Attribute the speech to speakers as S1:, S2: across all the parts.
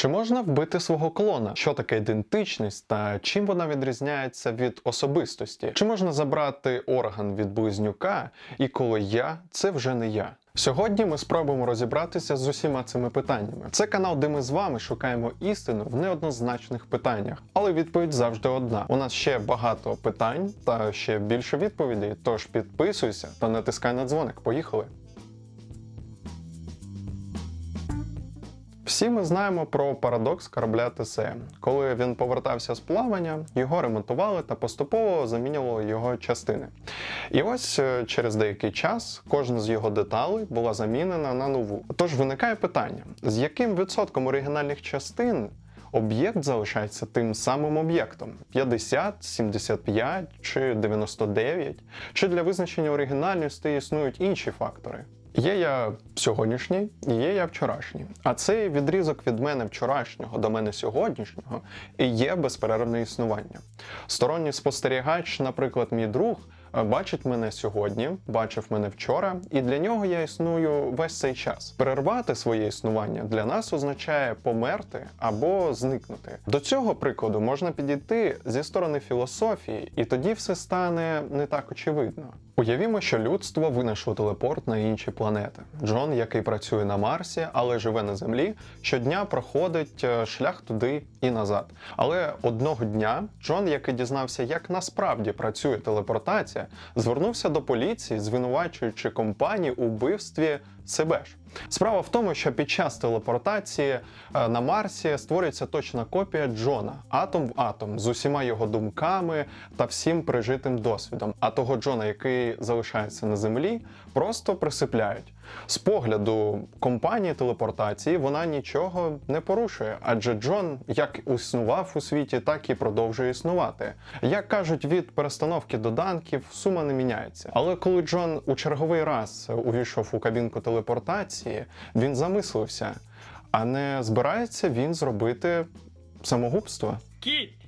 S1: Чи можна вбити свого клона? Що таке ідентичність та чим вона відрізняється від особистості? Чи можна забрати орган від близнюка, і коли я це вже не я? Сьогодні ми спробуємо розібратися з усіма цими питаннями. Це канал, де ми з вами шукаємо істину в неоднозначних питаннях, але відповідь завжди одна. У нас ще багато питань та ще більше відповідей. Тож підписуйся та натискай на дзвоник. Поїхали! Всі ми знаємо про парадокс корабля ТСМ. Коли він повертався з плавання, його ремонтували та поступово замінювали його частини. І ось е, через деякий час кожна з його деталей була замінена на нову. Тож виникає питання: з яким відсотком оригінальних частин об'єкт залишається тим самим об'єктом: 50, 75 чи 99? Чи для визначення оригінальності існують інші фактори? Є я сьогоднішній, є я вчорашній. А цей відрізок від мене вчорашнього до мене сьогоднішнього і є безперервне існування. Сторонній спостерігач, наприклад, мій друг, бачить мене сьогодні, бачив мене вчора, і для нього я існую весь цей час. Перервати своє існування для нас означає померти або зникнути. До цього прикладу можна підійти зі сторони філософії, і тоді все стане не так очевидно. Уявімо, що людство винайшло телепорт на інші планети. Джон, який працює на Марсі, але живе на Землі, щодня проходить е, шлях туди і назад. Але одного дня Джон, який дізнався, як насправді працює телепортація, звернувся до поліції, звинувачуючи компанію у вбивстві себе ж. Справа в тому, що під час телепортації е, на Марсі створюється точна копія Джона, атом в атом, з усіма його думками та всім прижитим досвідом. А того Джона, який залишається на землі, просто присипляють. З погляду компанії телепортації вона нічого не порушує, адже Джон як існував у світі, так і продовжує існувати. Як кажуть, від перестановки доданків сума не міняється. Але коли Джон у черговий раз увійшов у кабінку телепортації, він замислився, а не збирається він зробити самогубство.
S2: Кіт!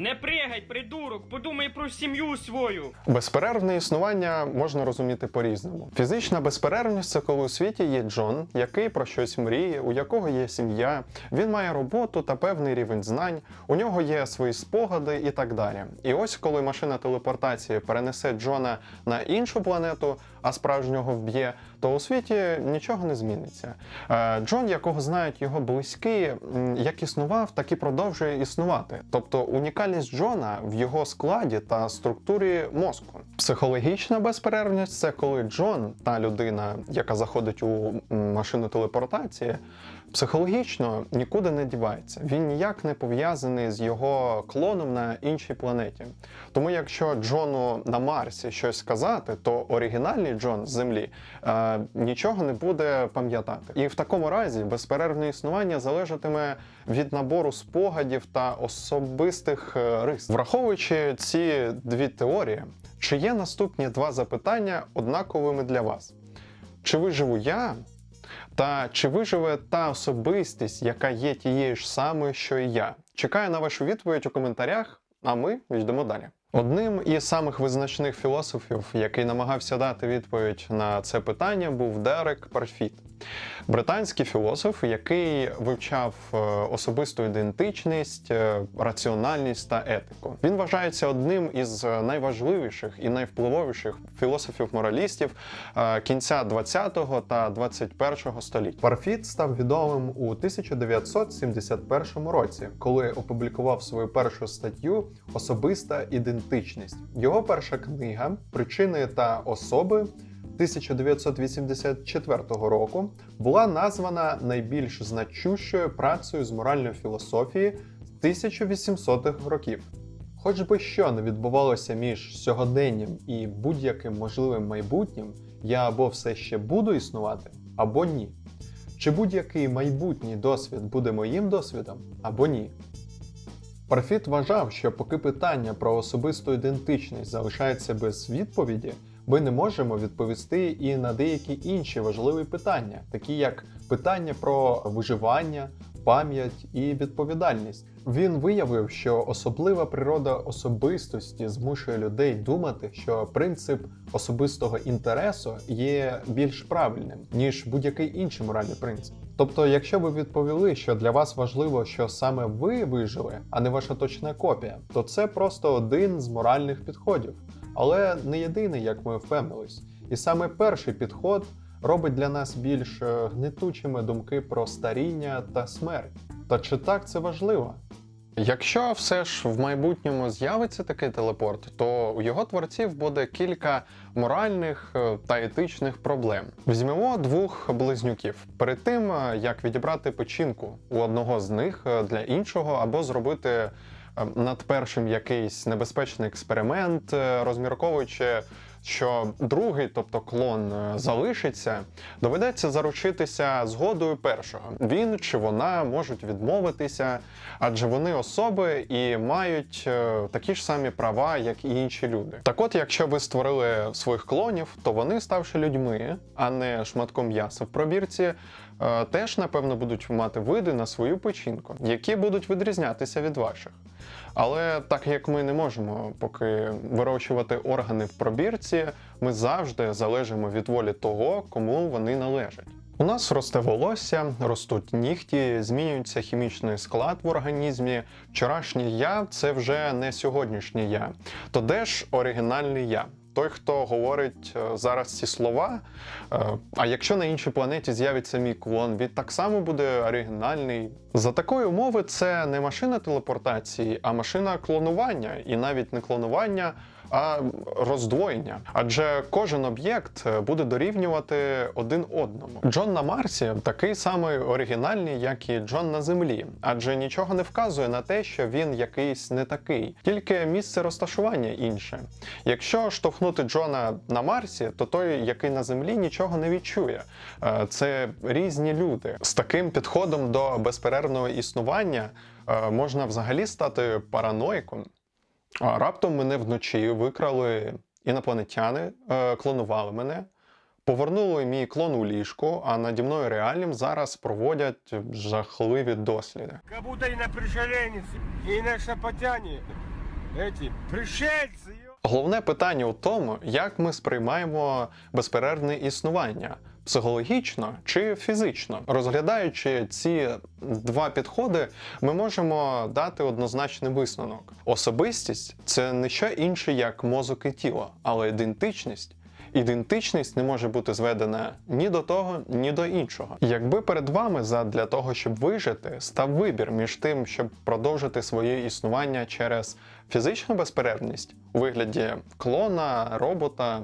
S2: Не пригай, придурок, подумай про сім'ю свою.
S1: Безперервне існування можна розуміти по-різному. Фізична безперервність це коли у світі є Джон, який про щось мріє, у якого є сім'я, він має роботу та певний рівень знань, у нього є свої спогади і так далі. І ось коли машина телепортації перенесе Джона на іншу планету, а справжнього вб'є, то у світі нічого не зміниться. Е, Джон, якого знають його близькі, як існував, так і продовжує існувати. Тобто унікальність Джона в його складі та структурі мозку. Психологічна безперервність це коли Джон, та людина, яка заходить у машину телепортації, психологічно нікуди не дівається. Він ніяк не пов'язаний з його клоном на іншій планеті. Тому, якщо Джону на Марсі щось сказати, то оригінальний Джон з Землі е, нічого не буде пам'ятати. І в такому разі безперервне існування залежатиме від набору спогадів та особистих е, рис. Враховуючи ці дві теорії, чи є наступні два запитання однаковими для вас? Чи виживу я? Та чи виживе та особистість, яка є тією ж самою, що і я? Чекаю на вашу відповідь у коментарях, а ми йдемо далі. Одним із самих визначних філософів, який намагався дати відповідь на це питання, був Дерек Парфіт. Британський філософ, який вивчав е, особисту ідентичність, е, раціональність та етику. Він вважається одним із е, найважливіших і найвпливовіших філософів-моралістів кінця 20-го та 21-го століть. Парфіт став відомим у 1971 році, коли опублікував свою першу статтю Особиста ідентичність. Його перша книга Причини та особи. 1984 року була названа найбільш значущою працею з моральної філософії 1800-х років. Хоч би що не відбувалося між сьогоденням і будь-яким можливим майбутнім, я або все ще буду існувати, або ні. Чи будь-який майбутній досвід буде моїм досвідом, або ні. Парфіт вважав, що поки питання про особисту ідентичність залишається без відповіді, ми не можемо відповісти і на деякі інші важливі питання, такі як питання про виживання, пам'ять і відповідальність. Він виявив, що особлива природа особистості змушує людей думати, що принцип особистого інтересу є більш правильним ніж будь-який інший моральний принцип. Тобто, якщо ви відповіли, що для вас важливо, що саме ви вижили, а не ваша точна копія, то це просто один з моральних підходів, але не єдиний, як ми впевнились. І саме перший підход робить для нас більш е, гнетучими думки про старіння та смерть. Та чи так це важливо? Якщо все ж в майбутньому з'явиться такий телепорт, то у його творців буде кілька моральних е, та етичних проблем. Візьмемо двох близнюків. Перед тим е, як відібрати печінку у одного з них е, для іншого, або зробити над першим якийсь небезпечний експеримент, е, розмірковуючи. Що другий, тобто клон, е, залишиться, доведеться заручитися згодою першого. Він чи вона можуть відмовитися, адже вони особи і мають е, такі ж самі права, як і інші люди. Так от, якщо ви створили своїх клонів, то вони, ставши людьми, а не шматком м'яса в пробірці, е, теж напевно будуть мати види на свою печінку, які будуть відрізнятися від ваших. Але так як ми не можемо поки вирощувати органи в пробірці, ми завжди залежимо від волі того, кому вони належать. У нас росте волосся, ростуть нігті, змінюється хімічний склад в організмі. Вчорашнє я це вже не сьогоднішнє я. То де ж оригінальний я? Той, хто говорить е, зараз ці слова, е, а якщо на іншій планеті з'явиться мій клон, він так само буде оригінальний. За такої умови це не машина телепортації, а машина клонування, і навіть не клонування, а роздвоєння. Адже кожен об'єкт е, буде дорівнювати один одному. Джон на Марсі такий самий оригінальний, як і Джон на Землі, адже нічого не вказує на те, що він якийсь не такий, тільки місце розташування інше. Якщо штовхнути Джона на Марсі, то той, який на землі, нічого не відчує. Е, Це різні люди. З таким підходом до безперервного існування е, можна взагалі стати параноїком. А раптом мене вночі викрали інопланетяни, е, клонували мене, повернули мій клон у ліжку, а наді мною реальним зараз проводять жахливі досліди.
S3: Как будто и на пришеленец, и на шапотяне. Эти пришельцы, ё-
S1: Головне питання у тому, як ми сприймаємо безперервне існування. Психологічно чи фізично, розглядаючи ці два підходи, ми можемо дати однозначний висновок. Особистість це не що інше, як мозок і тіло, але ідентичність. Ідентичність не може бути зведена ні до того, ні до іншого. Якби перед вами задля того, щоб вижити, став вибір між тим, щоб продовжити своє існування через фізичну безперервність у вигляді клона, робота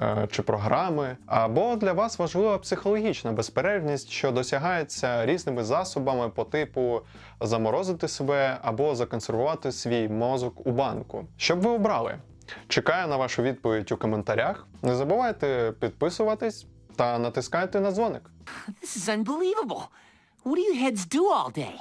S1: е, чи програми, або для вас важлива психологічна безперервність, що досягається різними засобами по типу заморозити себе або законсервувати свій мозок у банку. Щоб ви обрали? Чекаю на вашу відповідь у коментарях. Не забувайте підписуватись та натискайте на дзвоник.
S4: This is unbelievable. What do you heads do all day?